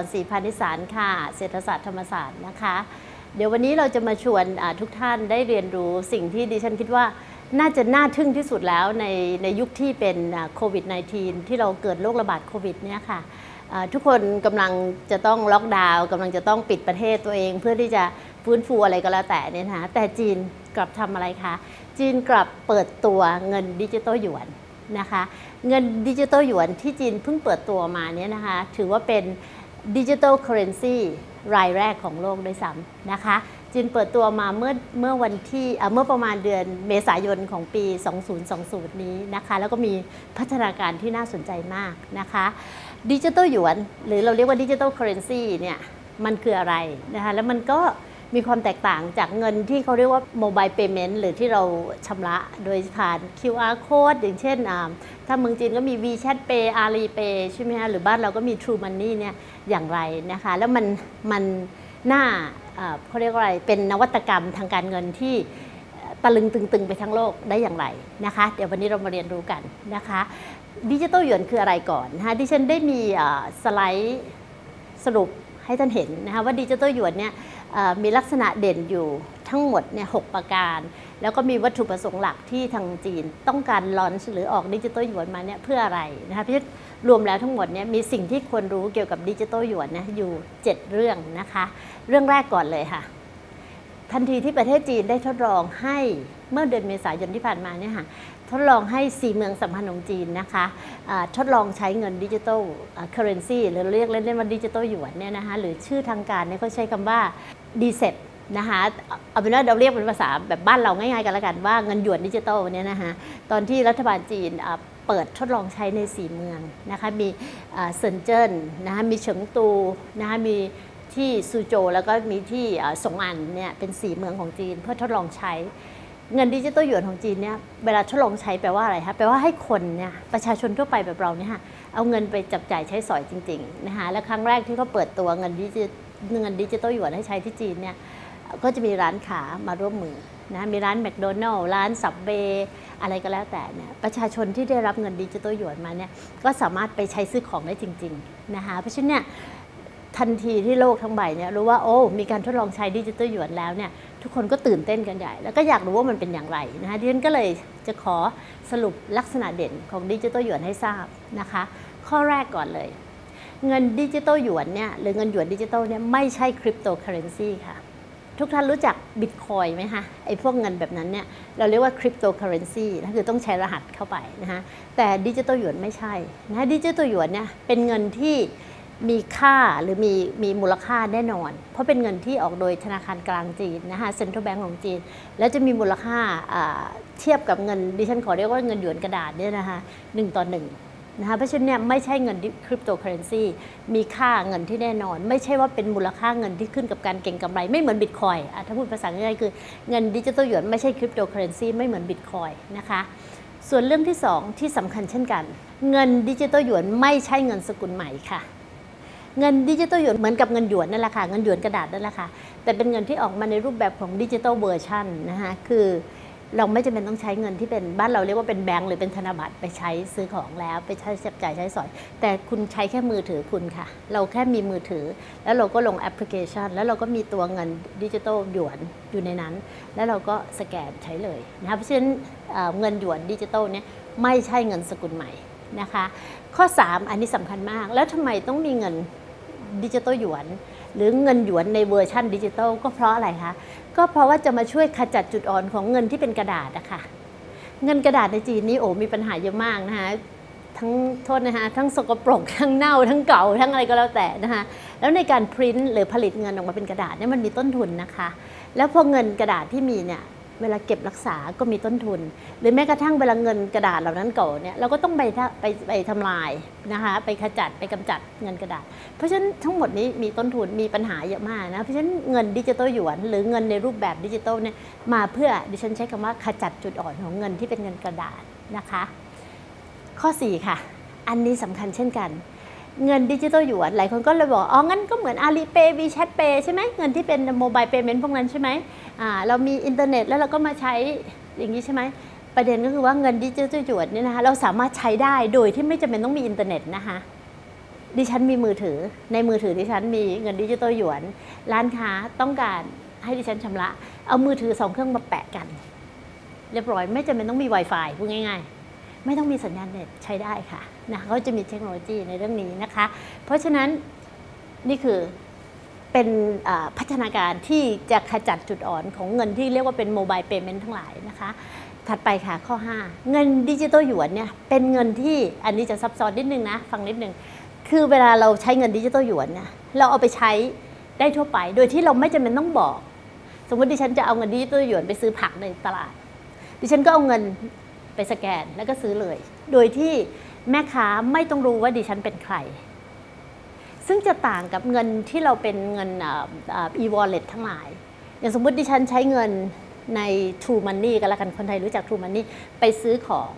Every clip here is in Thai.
รศรีพานิสารค่ะ เศรษฐศาสตร์ธรรมศาสตร์นะคะ เดี๋ยววันนี้เราจะมาชวนทุกท่านได้เรียนรู้สิ่งที่ดิฉันคิดว่าน่าจะน่าทึ่งที่สุดแล้วในในยุคที่เป็นโควิด -19 ที่เราเกิดโรคระบาดโควิดเนี่ยค่ะทุกคนกำลังจะต้องล็อกดาวน์กำลังจะต้องปิดประเทศตัวเอง เพื่อที่จะฟื้นฟูอะไรก็แล้วแต่เนี่ยนะคะแต่จีนกลับทำอะไรคะ จีนกลับเปิดตัวเงินดิจิตอลหยวนนะคะ เงินดิจิตอลหยวนที่จีนเพิ่งเปิดตัวมาเนี่ยนะคะ ถือว่าเป็น ดิจิทัลเคอเรนซีรายแรกของโลกด้วยซ้ำนะคะจีนเปิดตัวมาเมื่อเมื่อวันที่เออเมื่อประมาณเดือนเมษายนของปี 2020 นี้นะคะแล้วก็มีพัฒนาการที่น่าสนใจมากนะคะดิจิทัลหยวน หรือเราเรียกว่าดิจิทัลเคอเรนซีเนี่ยมันคืออะไรนะคะแล้วมันก็ มีความแตกต่างจากเงินที่เขาเรียกว่าโมบายเ a เมนต์หรือที่เราชำระโดยผ่าน QR code อย่างเช่นถ้าเมืองจีนก็มี WeChat Pay Alipay ใช่ไหมคะหรือบ้านเราก็มี True Money เนี่ยอย่างไรนะคะ แล้วมันมันน่าเขาเรียกว่าอะไรเป็นนวัตกรรมทางการเงินที่ตะลึงตึง ๆ ไปทั้งโลกได้อย่างไรนะคะ เดี๋ยววันนี้เรามาเรียนรู้กันนะคะดิจิตอลหยวนคืออะไรก่อนนะคะดิฉันได้มีสไลด์สรุปให้ท่านเห็นนะคะว่าดิจิตอลหยวนเนี่ย มีลักษณะเด่นอยู่ทั้งหมดเนี่ยหกประการ แล้วก็มีวัตถุประสงค์หลักที่ทางจีนต้องการลอนหรือออกดิจิตอลหยวนมาเนี่ยเพื่ออะไรนะคะพี่รวมแล้วทั้งหมดเนี่ยมีสิ่งที่ควรรู้เกี่ยวกับดิจิตอลหยวนนะอยู่ 7 เรื่องนะคะ เรื่องแรกก่อนเลยค่ะ ทันทีที่ประเทศจีนได้ทดลองให้เมื่อเดือนเมษายนที่ผ่านมาเนี่ยค่ะทดลองให้ 4 เมืองสำคัญของจีนนะคะอ่าทดลองใช้เงินดิจิตอลเคอร์เรนซีหรือเรียกเล่นๆว่าดิจิตอลหยวนเนี่ยนะคะหรือชื่อทางการเนี่ยเขาใช้คำว่า ดีเซ็ตนะคะเอาเป็นว่าเราเรียกเป็นภาษาแบบบ้านเราง่ายๆกันล้วกันว่าเงินหยวนดิจิตอลเนี่ยนะคะตอนที่รัฐบาลจีนเปิดทดลองใช้ใน 4 เมืองนะคะมีเซินเจิ้นนะคะมีเฉิงตูนะคะมีที่ซูโจแล้วก็มีที่เอ่อสงอันเนี่ยเป็นสีเมืองของจีนเพื่อทดลองใช้ เงินดิจิตอลหยวนของจีนเนี่ยเวลาทดลองใช้แปลว่าอะไรคะแปลว่าให้คนเนี่ยประชาชนทั่วไปแบบเราเนี่ยค่ะเอาเงินไปจับจ่ายใช้สอยจริงๆนะคะและครั้งแรกที่เขาเปิดตัวเงินดิจิต เงินดิจิตอลหยวนให้ใช้ที่จีนเนี่ยก็จะมีร้านขามาร่วมมือนะมีร้านแมคโดนัลล์ร้านสับเบอะไรก็แล้วแต่เนี่ยประชาชนที่ได้รับเงินดิจิตอลหยวนมาเนี่ยก็สามารถไปใช้ซื้อของได้จริงๆนะคะเพราะฉะนั้นเนี่ยทันทีที่โลกทั้งใบเนี่ยรู้ว่าโอ้มีการทดลองใช้ดิจิตอลหยวนแล้วเนี่ยทุกคนก็ตื่นเต้นกันใหญ่ แล้วก็อยากรู้ว่ามันเป็นอย่างไรนะคะดิฉันก็เลยจะขอสรุปลักษณะเด่นของดิจิตอลหยวนให้ทราบนะคะ ข้อแรกก่อนเลย เงินดิจิตอลหยวนเนี่ยหรือเงินหยวนดิจิตอลเนี่ยไม่ใช่คริปโตเคอเรนซีค่ะ ทุกท่านรู้จักบิตคอยไหมคะไอ้พวกเงินแบบนั้นเนี่ยเราเรียกว่าคริปโตเคอเรนซีนะคือต้องใช้รหัสเข้าไปนะคะแต่ดิจิตอลหยวนไม่ใช่นะดิจิตอลหยวนเนี่ยเป็นเงินที่มีค่าหรือมีมีมูลค่าแน่นอน เพราะเป็นเงินที่ออกโดยธนาคารกลางจีนนะคะเซ็นทรัลแบงก์ของจีน แล้วจะมีมูลค่าอ่าเทียบกับเงินดิฉันขอเรียกว่าเงินหยวนกระดาษเนี่ยนะคะหนึ่งต่อหนึ่ง นะคะเพราะฉะนั้นเนี่ยไม่ใช่เงินคริปโตเคอเรนซีมีค่าเงินที่แน่นอน ไม่ใช่ว่าเป็นมูลค่าเงินที่ขึ้นกับการเก็งกำไร ไม่เหมือนบิตคอยถ้าพูดภาษาง่ายๆคือเงินดิจิตอลหยวนไม่ใช่คริปโตเคอเรนซีไม่เหมือนบิตคอยนะคะส่วนเรื่องที่ 2 ที่สำคัญเช่นกัน เงินดิจิตอลหยวนไม่ใช่เงินสกุลใหม่ค่ะเงินดิจิตอลหยวนเหมือนกับเงินหยวนนั่นแหละค่ะเงินหยวนกระดาษนั่นแหละค่ะแต่เป็นเงินที่ออกมาในรูปแบบของดิจิตอลเวอร์ชันนะคะคือ เราไม่จำเป็นต้องใช้เงินที่เป็นบ้านเราเรียกว่าเป็นแบงก์หรือเป็นธนบัตรไปใช้ซื้อของแล้วไปใช้จับจ่ายใช้สอย แต่คุณใช้แค่มือถือคุณค่ะ เราแค่มีมือถือ แล้วเราก็ลงแอปพลิเคชัน แล้วเราก็มีตัวเงินดิจิตอลหยวนอยู่ในนั้น แล้วเราก็สแกนใช้เลยนะคะเพราะฉะนั้นเงินหยวนดิจิตอลเนี่ยไม่ใช่เงินสกุลใหม่นะคะ ข้อ 3 อันนี้สำคัญมาก แล้วทำไมต้องมีเงินดิจิตอลหยวน หรือเงินหยวนในเวอร์ชันดิจิตอลก็เพราะอะไรคะ ก็เพราะว่าจะมาช่วยขจัดจุดอ่อนของเงินที่เป็นกระดาษอะค่ะ เงินกระดาษในจีนนี่โอ้มีปัญหาเยอะมากนะคะทั้งโทษนะคะทั้งสกปรกทั้งเน่าทั้งเก่าทั้งอะไรก็แล้วแต่นะคะแล้วในการพิมพ์หรือผลิตเงินออกมาเป็นกระดาษเนี่ยมันมีต้นทุนนะคะ แล้วพอเงินกระดาษที่มีเนี่ย เวลาเก็บรักษาก็มีต้นทุน หรือแม้กระทั่งเวลาเงินกระดาษเหล่านั้นเก่าเนี่ยเราก็ต้องไปไปไปทำลายนะคะไปขจัดไปกำจัดเงินกระดาษ เพราะฉะนั้นทั้งหมดนี้มีต้นทุนมีปัญหาเยอะมากนะเพราะฉะนั้นเงินดิจิตอลหยวน หรือเงินในรูปแบบดิจิตอลเนี่ยมาเพื่อดิฉันใช้คำว่าขจัดจุดอ่อนของเงินที่เป็นเงินกระดาษนะคะ ข้อ 4 ค่ะ อันนี้สำคัญเช่นกัน เงินดิจิตอลหยวนหลายคนก็เลยบอกอ๋องั้นก็เหมือน Alipay WeChat Pay ใช่ไหมเงินที่เป็นโมบายเ a เมนต์พวกนั้นใช่ไหมอ่าเรามีอินเทอร์เน็ตแล้วเราก็มาใช้อย่างนี้ใช่ไหมประเด็นก็คือว่าเงินดิจิตอลหยวนเนี่ยนะคะเราสามารถใช้ได้โดยที่ไม่จำเป็นต้องมีอินเทอร์เน็ตนะคะดิฉันมีมือถือในมือถือดิฉันมีเงินดิจิตอลหยวน ร้านค้าต้องการให้ดิฉันชำระ เอามือถือสองเครื่องมาแปะกัน เรียบร้อยไม่จำเป็นต้องมี Wi-Fi พูดง่ายๆ ไม่ต้องมีสัญญาณเน็ตใช้ได้ค่ะนะเขาจะมีเทคโนโลยีในเรื่องนี้นะคะ เพราะฉะนั้นนี่คือเป็นพัฒนาการที่จะขจัดจุดอ่อนของเงินที่เรียกว่าเป็นโมบายเ a เมนต์ทั้งหลายนะคะ ถัดไปค่ะข้อ 5 เงินดิจิตอลหยวนเนี่ยเป็นเงินที่อันนี้จะซับซ้อนนิดนึงนะ ฟังนิดนึง คือเวลาเราใช้เงินดิจิตอลหยวนเนี่ยเราเอาไปใช้ได้ทั่วไป โดยที่เราไม่จำเป็นต้องบอก สมมติดิฉันจะเอาเงินดิจิตอลหยวนไปซื้อผักในตลาด ดิฉันก็เอาเงิน ไปสแกนแล้วก็ซื้อเลย โดยที่แม่ค้าไม่ต้องรู้ว่าดิฉันเป็นใคร ซึ่งจะต่างกับเงินที่เราเป็นเงินอ่าอ่า e-wallet ทั้งหลาย อย่างสมมติดิฉันใช้เงินใน True Money กันละกันคนไทยรู้จัก True Money ไปซื้อของ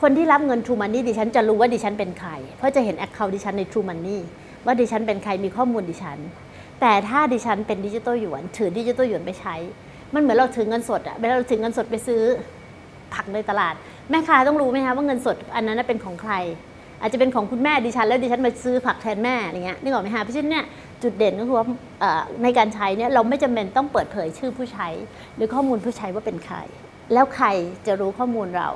คนที่รับเงิน True Money ดิฉันจะรู้ว่าดิฉันเป็นใคร เพราะจะเห็น Account ดิฉันใน True Money ว่าดิฉันเป็นใครมีข้อมูลดิฉัน แต่ถ้าดิฉันเป็นดิจิตอลหยวน ถือดิจิตอลหยวนไปใช้ มันเหมือนเราถือเงินสดอะเวลาเราถือเงินสดไปซื้อผักในตลาด แม่ค้าต้องรู้ไหมคะว่าเงินสดอันนั้นเป็นของใคร อาจจะเป็นของคุณแม่ดิฉัน แล้วดิฉันมาซื้อผักแทนแม่อะไรเงี้ยนึกออกไหมคะเพราะฉะนั้นเนี่ยจุดเด่นก็คือว่าในการใช้เนี่ยเราไม่จำเป็นต้องเปิดเผยชื่อผู้ใช้ หรือข้อมูลผู้ใช้ว่าเป็นใคร แล้วใครจะรู้ข้อมูลเรา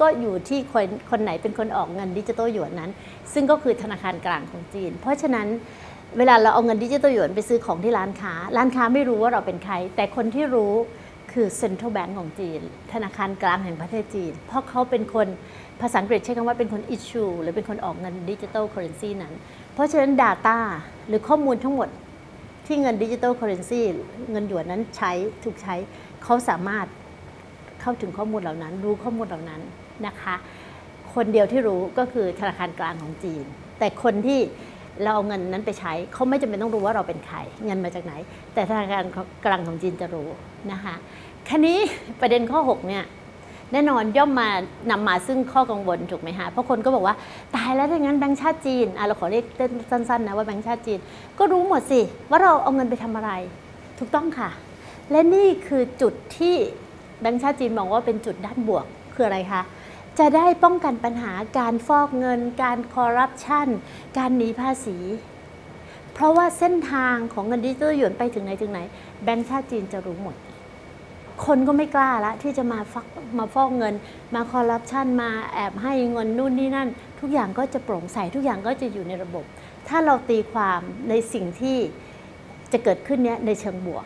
ก็อยู่ที่คนคนไหนเป็นคนออกเงินดิจิตอลหยวนนั้น ซึ่งก็คือธนาคารกลางของจีน เพราะฉะนั้นเวลาเราเอาเงินดิจิตอลหยวนไปซื้อของที่ร้านค้า ร้านค้าไม่รู้ว่าเราเป็นใคร แต่คนที่รู้ คือ Central Bank ของจีน ธนาคารกลางแห่งประเทศจีน เพราะเขาเป็นคนภาษาอังกฤษใช้คำว่าเป็นคน issue หรือเป็นคนออกเงินดิจิ t a ลเคอเรนซีนั้น เพราะฉะนั้น Data หรือข้อมูลทั้งหมดที่เงินดิจิ t a ลเคอเรนซีเงินหยวนนั้นใช้ถูกใช้เขาสามารถเข้าถึงข้อมูลเหล่านั้น รู้ข้อมูลเหล่านั้นนะคะ คนเดียวที่รู้ก็คือธนาคารกลางของจีน แต่คนที่เราเอาเงินนั้นไปใช้เขาไม่จำเป็นต้องรู้ว่าเราเป็นใครเงินมาจากไหน แต่ธนาคารกลางของจีนจะรู้ นะคะคันนี้ประเด็นข้อ 6 เนี่ยแน่นอนย่อมมานำมาซึ่งข้อกังวลถูกไหมฮะ เพราะคนก็บอกว่าตายแล้วถ้างั้นแบงค์ชาติจีนเราขอเรียกสั้นๆนะว่าแบงค์ชาติจีน ก็รู้หมดสิ ว่าเราเอาเงินไปทำอะไร ถูกต้องค่ะ และนี่คือจุดที่แบงค์ชาติจีนมองว่าเป็นจุดด้านบวกคืออะไรคะจะได้ป้องกันปัญหาการฟอกเงิน การคอร์รัปชันการหนีภาษี เพราะว่าเส้นทางของเงินดิจิตอลหยวนไปถึงไหนถึงไหน แบงค์ชาติจีนจะรู้หมด คนก็ไม่กล้าละที่จะมาฟักมาฟอกเงิน มาคอร์รัปชันมาแอบให้เงินนู่นนี่นั่น ทุกอย่างก็จะโปร่งใสทุกอย่างก็จะอยู่ในระบบ ถ้าเราตีความในสิ่งที่จะเกิดขึ้นเนี้ยในเชิงบวก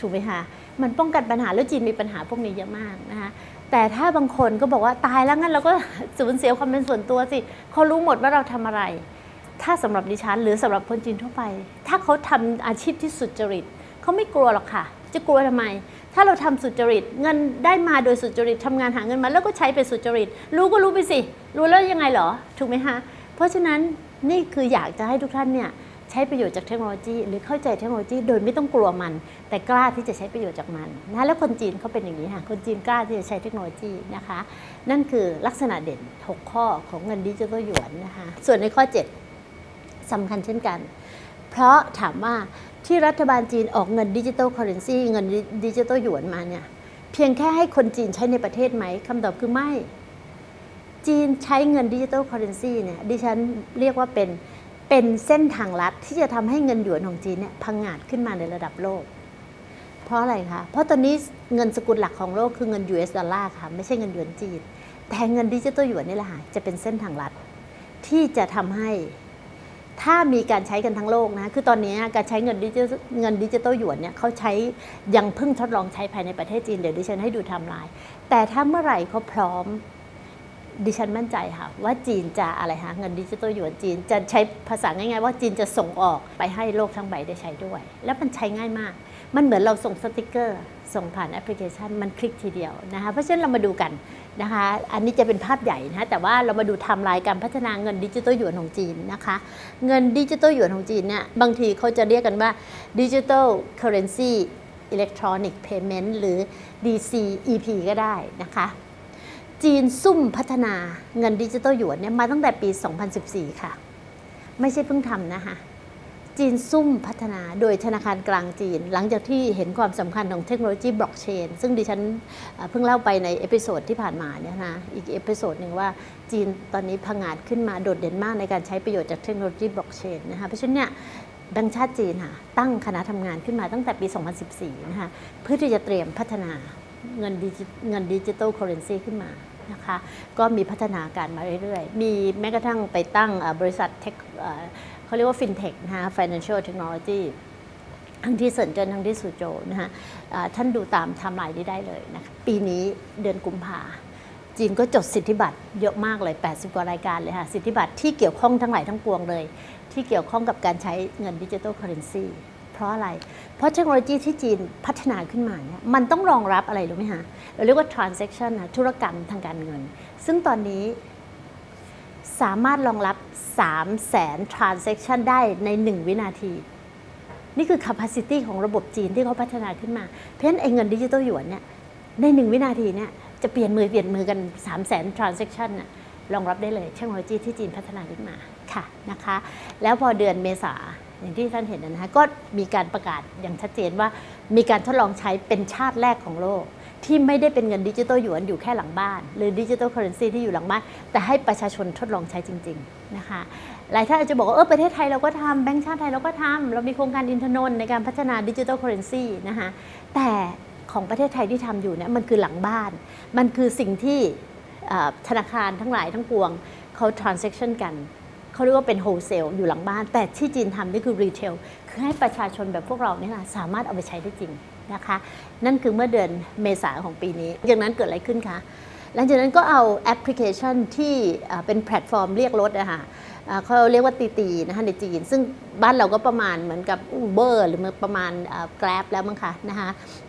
ถูกไหมคะมันป้องกันปัญหาแล้วจีนมีปัญหาพวกนี้เยอะมากนะคะแต่ถ้าบางคนก็บอกว่าตายแล้วงั้นเราก็สูญเสียความเป็นส่วนตัวสิเขารู้หมดว่าเราทำอะไร ถ้าสำหรับดิฉันหรือสำหรับคนจีนทั่วไป ถ้าเขาทำอาชีพที่สุจริตเขาไม่กลัวหรอกค่ะ จะกลัวทำไม ถ้าเราทำสุจริต เงินได้มาโดยสุจริตทำงานหาเงินมาแล้วก็ใช้ไปสุจริต รู้ก็รู้ไปสิ รู้แล้วยังไงเหรอ ถูกไหมคะเพราะฉะนั้นนี่คืออยากจะให้ทุกท่านเนี่ยใช้ประโยชน์จากเทคโนโลยี หรือเข้าใจเทคโนโลยีโดยไม่ต้องกลัวมัน แต่กล้าที่จะใช้ประโยชน์จากมันนะแล้วคนจีนเขาเป็นอย่างนี้ค่ะคนจีนกล้าที่จะใช้เทคโนโลยีนะคะ นั่นคือลักษณะเด่น 6 ข้อของเงินดิจิทัลหยวนนะคะส่วนในข้อ 7สำคัญเช่นกัน เพราะถามว่า ที่รัฐบาลจีนออกเงินดิจิ t a ลเคอเรนซีเงินดิจิ t a ลหยวนมาเนี่ยเพียงแค่ให้คนจีนใช้ในประเทศไหมคำตอบคือไม่ จีนใช้เงินดิจิ t a ลเคอเรนซีเนี่ยดิฉันเรียกว่าเป็นเป็นเส้นทางลัดที่จะทำให้เงินหยวนของจีนเนี่ยพังงาดขึ้นมาในระดับโลก เพราะอะไรคะ เพราะตอนนี้เงินสกุลหลักของโลกคือเงิน US ดอลลาร์ค่ะไม่ใช่เงินหยวนจีน แต่เงินดิจิ t a ลหยวนนี่แหละค่ะจะเป็นเส้นทางลัดที่จะทำให้ ถ้ามีการใช้กันทั้งโลกนะ คือตอนนี้การใช้เงินดิจิเงินดิจิตอลหยวนเนี่ยเขาใช้ยังเพิ่งทดลองใช้ภายในประเทศจีน เดี๋ยวดิฉันให้ดูไทำลายแต่ถ้าเมื่อไหร่เขาพร้อม ดิฉันมั่นใจค่ะ ว่าจีนจะอะไรฮะเงินดิจิตอลหยวนจีนจะใช้ภาษาง่ายๆ ว่าจีนจะส่งออกไปให้โลกทั้งใบได้ใช้ด้วย แล้วมันใช้ง่ายมาก มันเหมือนเราส่งสติกเกอร์ ส่งผ่านแอปพลิเคชันมันคลิกทีเดียวนะคะเพราะฉะนั้นเรามาดูกันนะคะอันนี้จะเป็นภาพใหญ่นะแต่ว่าเรามาดูไทำลายการพัฒนาเงินดิจิตอลหยวนของจีนนะคะเงินดิจิตอลหยวนของจีนเนี่ยบางทีเขาจะเรียกกันว่าดิจิ t a ลเคอร์เรนซีอิเล็กทรอนิกส์เพย์เมนต์หรือ DCEP ก็ได้นะคะ จีนซุ่มพัฒนาเงินดิจิตอลหยวนเนี่ยมาตั้งแต่ปี 2014 ค่ะ ไม่ใช่เพิ่งทำนะคะจีนซุ่มพัฒนาโดยธนาคารกลางจีน หลังจากที่เห็นความสำคัญของเทคโนโลยีบล็อกเชนซึ่งดิฉันเพิ่งเล่าไปในเอพิโซดที่ผ่านมาเนี่ยนะอีกเอพิโซดหนึ่งว่าจีนตอนนี้พังาดขึ้นมาโดดเด่นมากในการใช้ประโยชน์จากเทคโนโลยีบล็อกเชนนะคะเพราะฉะนั้นเนี่ยแบงก์ชาติจีนค่ะตั้งคณะทำงานขึ้นมาตั้งแต่ปี 2014 นะคะเพื่อที่จะเตรียมพัฒนาเงินดิจิเงินดิจิทัลเคอเรนซีขึ้นมา นะคะก็มีพัฒนาการมาเรื่อยๆ มีแม้กระทั่งไปตั้งบริษัทเทคเขาเรียกว่า FinTech นะคะ Financial Technology ทั้งที่เซินเจิ้นทั้งที่สุโจนะคะท่านดูตามไทม์ไลน์นี้ได้เลยนะคะปีนี้เดือนกุมภาจีนก็จดสิทธิบัตรเยอะมากเลย 80 กว่ารายการเลยค่ะ สิทธิบัตรที่เกี่ยวข้องทั้งหลายทั้งปวงเลย ที่เกี่ยวข้องกับการใช้เงินดิจิทัลเคอร์เรนซี ราะอะไร เพราะเทคโนโลยีที่จีนพัฒนาขึ้นมาเนี่ยมันต้องรองรับอะไรรู้ไหมคะเราเรียกว่า transaction นะธุรกรรมทางการเงิน ซึ่งตอนนี้สามารถรองรับ 3 0 0แสน transaction ได้ใน 1 วินาที นี่คือ capacity ของระบบจีนที่เขาพัฒนาขึ้นมา เพราะฉะนั้นไอ้เงินดิจิตอลหยวนเนี่ยใน 1 วินาทีเนี่ยจะเปลี่ยนมือเปลี่ยนมือกัน 3 0 0แสน transaction น่ะรองรับได้เลยเทคโนโลยีที่จีนพัฒนาขึ้นมาค่ะนะคะ แล้วพอเดือนเมษา อย่างที่ท่านเห็นนะนะคะก็มีการประกาศอย่างชัดเจนว่า มีการทดลองใช้เป็นชาติแรกของโลก ที่ไม่ได้เป็นเงินดิจิตอลหยวนอยู่แค่หลังบ้าน หรือดิจิทัลเคอเรนซีที่อยู่หลังบ้าน แต่ให้ประชาชนทดลองใช้จริง ๆ นะคะหลายท่านอาจจะบอกว่าเออประเทศไทยเราก็ทำแบงก์ชาติไทยเราก็ทำเรามีโครงการอินทนนท์ในการพัฒนาดิจิทัลเคอเรนซีนะคะแต่ของประเทศไทยที่ทำอยู่เนี่ยมันคือหลังบ้าน มันคือสิ่งที่ธนาคารทั้งหลายทั้งปวงเขา transaction กัน เขาเรียกว่าเป็นโฮลเซลอยู่หลังบ้าน แต่ที่จีนทำนี่คือรีเทลคือให้ประชาชนแบบพวกเราเนี่ยค่ะสามารถเอาไปใช้ได้จริงนะคะ นั่นคือเมื่อเดือนเมษาของปีนี้จากนั้นเกิดอะไรขึ้นคะหลังจากนั้นก็เอาแอปพลิเคชันที่เป็นแพลตฟอร์มเรียกรถนะคะอ่า เขาเรียกว่าตีตีนะคะในจีน ซึ่งบ้านเราก็ประมาณเหมือนกับ Uber หรือประมาณแกร็บแล้วมั้งคะนะคะ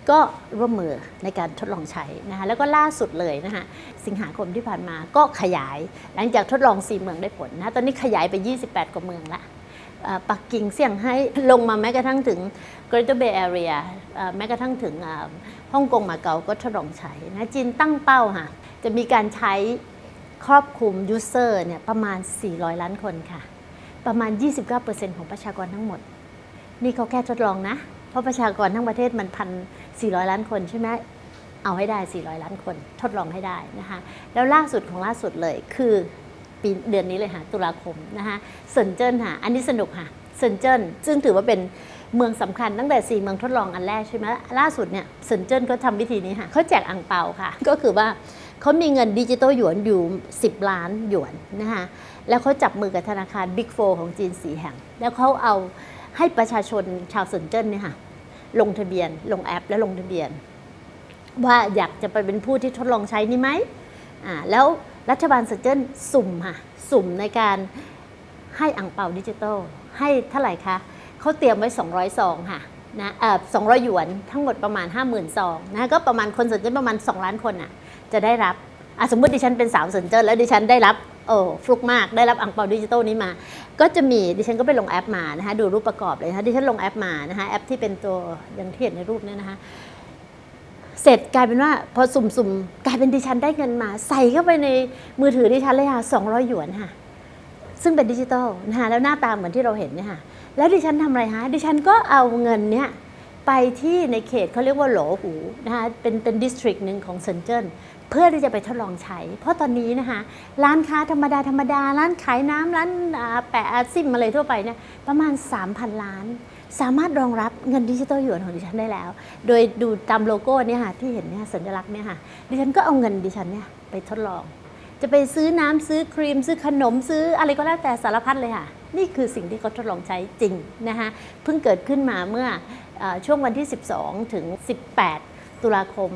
ก็ร่วมมือในการทดลองใช้นะคะแล้วก็ล่าสุดเลยนะคะสิงหาคมที่ผ่านมาก็ขยาย หลังจากทดลอง 4 เมืองได้ผลนะตอนนี้ขยายไป 28 กว่าเมืองละปักกิ่งเสี่ยงให้ลงมาแม้กระทั่งถึง Greater Bay Area แม้กระทั่งถึงฮ่องกงมาเก๊าก็ทดลองใช้นะจีนตั้งเป้าค่ะจะมีการใช้ ครอบคลุมยูเซอร์เนี่ยประมาณ 400 ล้านคนค่ะ ประมาณ 29%ของประชากรทั้งหมด นี่เขาแค่ทดลองนะ เพราะประชากรทั้งประเทศมันพัน400 ล้านคนใช่ไหมเอาให้ได้ 400 ล้านคน ทดลองให้ได้นะคะแล้วล่าสุดของล่าสุดเลยคือปีเดือนนี้เลยค่ะตุลาคมนะคะเซินเจิ้นค่ะ อันนี้สนุกค่ะเซินเจิ้นซึ่งถือว่าเป็นเมืองสำคัญตั้งแต่ 4 เมืองทดลองอันแรกใช่ไหมล่าสุดเนี่ยเซินเจิ้นเขาทำวิธีนี้ค่ะเขาแจกอ่างเปาค่ะ ก็คือว่า เขามีเงินดิจิตอลหยวนอยู่ 10 ล้านหยวนนะคะแล้วเขาจับมือกับธนาคารบิ๊กโฟของจีนสีแห่ง แล้วเขาเอาให้ประชาชนชาวเซินเจิ้นเนี่ยค่ะลงทะเบียนลงแอปแล้วลงทะเบียน ว่าอยากจะไปเป็นผู้ที่ทดลองใช้นี่ไหมอ่าแล้วรัฐบาลเซินเจิ้นสุ่มค่ะสุ่มในการให้อ่งเปาดิจิตอลให้เท่าไหร่คะเขาเตรียมไว้ 200ซองค่ะนะเอ่อ200 หยวนทั้งหมดประมาณ 50,000ซองนะก็ประมาณคนเซินเจิ้นประมาณ 2 ล้านคนอะ จะได้รับสมมติดิฉันเป็นสาวเซินเจิ้นแล้วดิฉันได้รับโอ้ฟลุกมากได้รับอ่งเปาดิจิตอลนี้มา ก็จะมีดิฉันก็ไปลงแอปมานะคะดูรูปประกอบเลยนะคะดิฉันลงแอปมานะคะแอปที่เป็นตัวอย่างที่เห็นในรูปเนี่ยนะคะเสร็จกลายเป็นว่าพอสุ่มๆ กลายเป็นดิฉันได้เงินมา ใส่เข้าไปในมือถือดิฉันเลยค่ะ200หยวนค่ะ ซึ่งเป็นดิจิตอลนะคะแล้วหน้าตาเหมือนที่เราเห็นเนี่ยค่ะแล้วดิฉันทำอะไรคะดิฉันก็เอาเงินเนี้ยไปที่ในเขตเขาเรียกว่าโหลหูนะคะเป็นเป็นดิสทริกหนึ่งของเซินเจิ้น เพื่อที่จะไปทดลองใช้ เพราะตอนนี้นะคะร้านค้าธรรมดาธรรมดาร้านขายน้ำร้านแปะซิมอะไรทั่วไปเนี่ยประมาณ 3,000 ล้าน สามารถรองรับเงินดิจิตอลหยวนของดิฉันได้แล้ว โดยดูตามโลโก้เนี่ยค่ะที่เห็นเนี่ยสัญลักษณ์เนี่ยค่ะดิฉันก็เอาเงินดิฉันเนี่ยไปทดลอง จะไปซื้อน้ำซื้อครีม ซื้อขนมซื้ออะไรก็แล้วแต่สารพัดเลยค่ะนี่คือสิ่งที่เขาทดลองใช้จริงนะคะเพิ่งเกิดขึ้นมาเมื่อเออช่วงวันที่ 12 ถึง 18 ตุลาคม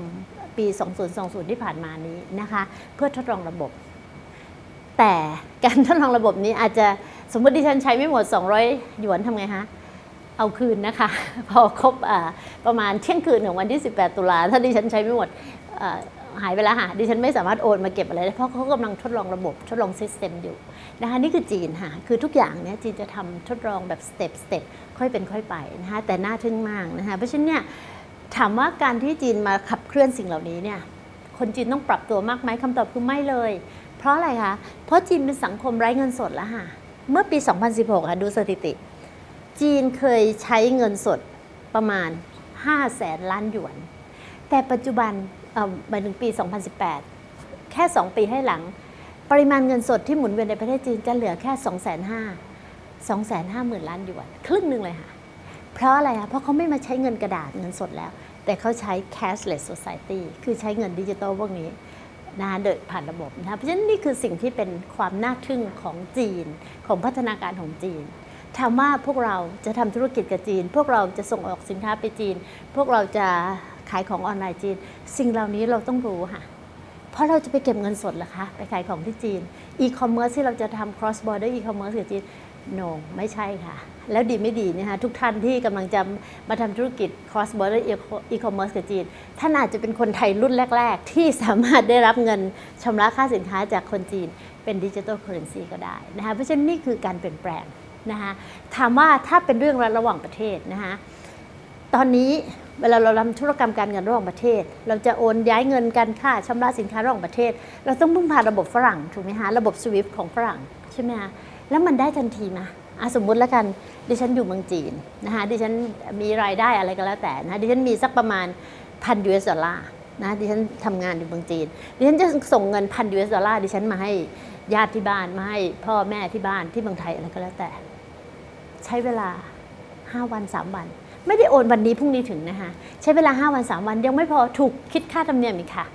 ปี 2020 ที่ผ่านมานี้นะคะ เพื่อทดลองระบบ แต่การทดลองระบบนี้อาจจะสมมติดิฉันใช้ไม่หมด 200 หยวนทำไงคะเอาคืนนะคะ พอครบอประมาณเที่ยงคืนของวันที่ 18 ตุลาถ้าดิฉันใช้ไม่หมดหายไปแล้วค่ะดิฉันไม่สามารถโอนมาเก็บอะไรได้เพราะเขากำลังทดลองระบบทดลองซิสเต็มอยู่นะคะนี่คือจีนค่ะคือทุกอย่างเนี่ยจีนจะทำทดลองแบบสเต็ปสเต็ปค่อยเป็นค่อยไปนะคะแต่น่าทึ่งมากนะคะเพราะฉะนั้นเนี่ย ถามว่าการที่จีนมาขับเคลื่อนสิ่งเหล่านี้เนี่ยคนจีนต้องปรับตัวมากไหมคำตอบคือไม่เลย เพราะอะไรคะเพราะจีนเป็นสังคมไร้เงินสดแล้วค่ะเมื่อปี 2016 ค่ะดูสถิติ จีนเคยใช้เงินสดประมาณ 5 แสนล้านหยวน แต่ปัจจุบันเอ่อหมายถึงปี 2018 แค่ 2 ปีให้หลัง ปริมาณเงินสดที่หมุนเวียนในประเทศจีนจะเหลือแค่ 2 5 0 0 0 2 5 0 0 0 0 ล้านหยวน ครึ่งหนึ่งเลยค่ะ เพราะอะไรคะเพราะเขาไม่มาใช้เงินกระดาษเงินสดแล้ว แต่เขาใช้ cashless society คือใช้เงินดิจิตอลพวกนี้นะคะโดยผ่านระบบนะเพราะฉะนั้นนี่คือสิ่งที่เป็นความน่าทึ่งของจีนของพัฒนาการของจีนถามว่าพวกเราจะทำธุรกิจกับจีน พวกเราจะส่งออกสินค้าไปจีน พวกเราจะขายของออนไลน์จีน สิ่งเหล่านี้เราต้องรู้ค่ะ เพราะเราจะไปเก็บเงินสดเหรอคะ ไปขายของที่จีน อีคอมเมิร์ซที่เราจะทำ cross border e-commerce กับจีน โ no ไม่ใช่ค่ะ แล้วดีไม่ดีนะคะทุกท่านที่กำลังจะมาทำธุรกิจ cross border e-commerce กับจีนท่านอาจจะเป็นคนไทยรุ่นแรก ๆ ที่สามารถได้รับเงินชำระค่าสินค้าจากคนจีน เป็นดิจิ t a ลเคอเรนซีก็ได้นะคะเพราะฉะนั้นนี่คือการเปลี่ยนแปลงนะคะถามว่าถ้าเป็นเรื่องระหว่างประเทศนะคะตอนนี้เวลาเราทำธุรกรรมการเงินระหว่างประเทศ เราจะโอนย้ายเงินกันค่าชำระสินค้าระหว่างประเทศ เราต้องพึ่งพาระบบฝรั่งถูกไหมฮะระบบ SWIFT ของฝรั่งใช่ไหมฮะ แล้วมันได้ทันทีไหมอะสมมุติแล้วกันดิฉันอยู่เมืองจีนนะคะดิฉันมีรายได้อะไรก็แล้วแต่นะดิฉันมีสักประมาณพันดอลลาร์นะดิฉันทำงานอยู่เมืองจีน ดิฉันจะส่งเงินพันดอลลาร์ดิฉันมาให้ญาติที่บ้านมาให้พ่อแม่ที่บ้านที่เมืองไทยอะไรก็แล้วแต่ ใช้เวลา 5 วัน 3 วัน ไม่ได้โอนวันนี้พรุ่งนี้ถึงนะคะใช้เวลา 5 วัน 3 วันยังไม่พอถูกคิดค่าธรรมเนียมอีกค่ะ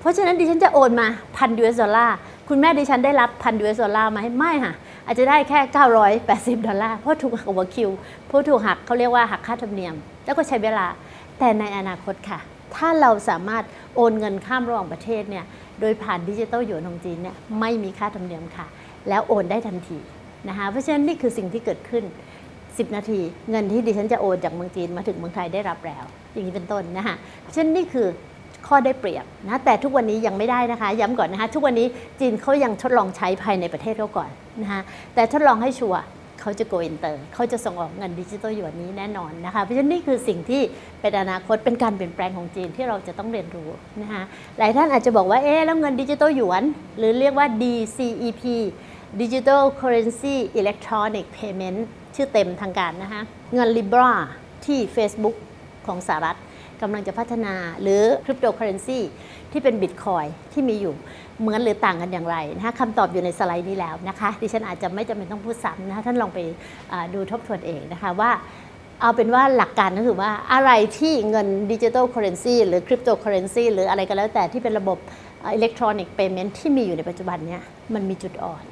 เพราะฉะนั้นดิฉันจะโอนมาพันดอลลาร์ คุณแม่ดิฉันได้รับพันดอลลาร์ไหมไม่ค่ะ อาจจะได้แค่ 980 ดอลลาร์เพราะถูกหักหัวคิวเพราะถูกหักเขาเรียกว่าหักค่าธรรมเนียม แล้วก็ใช้เวลาแต่ในอนาคตค่ะ ถ้าเราสามารถโอนเงินข้ามระหว่างประเทศเนี่ยโดยผ่านดิจิตอลหยวนของจีนเนี่ยไม่มีค่าธรรมเนียมค่ะ แล้วโอนได้ทันทีนะคะเพราะฉะนั้นนี่คือสิ่งที่เกิดขึ้น 10 นาที เงินที่ดิฉันจะโอนจากเมืองจีนมาถึงเมืองไทยได้รับแล้ว อย่างนี้เป็นต้นนะคะเพราะฉะนั้นนี่คือ ข้อได้เปรียบนะแต่ทุกวันนี้ยังไม่ได้นะคะ ย้ำก่อนนะคะ ทุกวันนี้จีนเขายังทดลองใช้ภายในประเทศเขาก่อนนะคะแต่ทดลองให้ชัวร์เขาจะ go inter เขาจะส่งออกเงินดิจิตอลหยวนนี้แน่นอนนะคะเพราะฉะนั้นนี่คือสิ่งที่เป็นอนาคตเป็นการเปลี่ยนแปลงของจีนที่เราจะต้องเรียนรู้นะคะหลายท่านอาจจะบอกว่าเอ๊ะแล้วเงินดิจิตอลหยวน หรือเรียกว่า DCEP Digital Currency Electronic Payment ชื่อเต็มทางการนะคะเงิน Libra ที่ Facebook ของสหรัฐ กำลังจะพัฒนาหรือ Cryptocurrency ที่เป็น Bitcoin ที่มีอยู่เหมือนหรือต่างกันอย่างไรนะคะคำตอบอยู่ในสไลด์นี้แล้วนะคะดิฉันอาจจะไม่จำเป็นต้องพูดซ้ำนะคะท่านลองไปดูทบทวนเองนะคะว่าเอาเป็นว่าหลักการก็คือว่าอะไรที่เงินดิจิ t a ลเคอเรนซีหรือคริปโตเคอเรนซีหรืออะไรก็แล้วแต่ที่เป็นระบบอิเล็กทรอนิกส์เพย์เมนที่มีอยู่ในปัจจุบันเนี้ยมันมีจุดอ่อน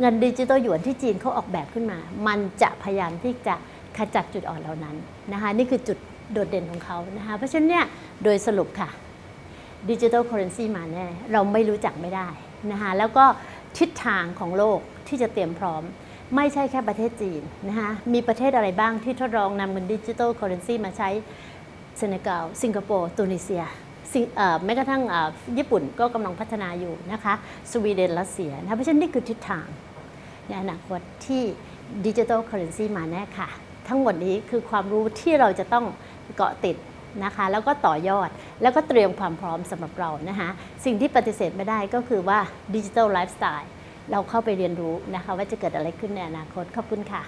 เงินดิจิตอลหยวนที่จีนเขาออกแบบขึ้นมา มันจะพยายามที่จะขจัดจุดอ่อนเหล่านั้นนะคะนี่คือจุด โดดเด่นของเขานะคะเพราะฉะนั้นเนี่ยโดยสรุปค่ะดิจิ t a ลเคอเรนซีมาแน่เราไม่รู้จักไม่ได้นะคะแล้วก็ทิศทางของโลกที่จะเตรียมพร้อม ไม่ใช่แค่ประเทศจีนนะคะมีประเทศอะไรบ้างที่ทดลองนำเงินดิจิ t a ลเคอเรนซีมาใช้เซเนกัลสิงคโปร์ตุนิเซียแม้กระทั่งญี่ปุ่นก็กำลังพัฒนาอยู่นะคะสวีเดนรัสเซียนะเพราะฉะนั้นนี่คือทิศทางในอนาคตที่ดิจิ t a ลเคอเรนซีมาแน่ค่ะ ทั้งหมดนี้คือความรู้ที่เราจะต้อง เกาะติดนะคะแล้วก็ต่อยอดแล้วก็เตรียมความพร้อมสำหรับเรานะคะสิ่งที่ปฏิเสธไม่ได้ก็คือว่าดิจิทัลไลฟ์สไตล์เราเข้าไปเรียนรู้นะคะว่าจะเกิดอะไรขึ้นในอนาคตขอบคุณค่ะ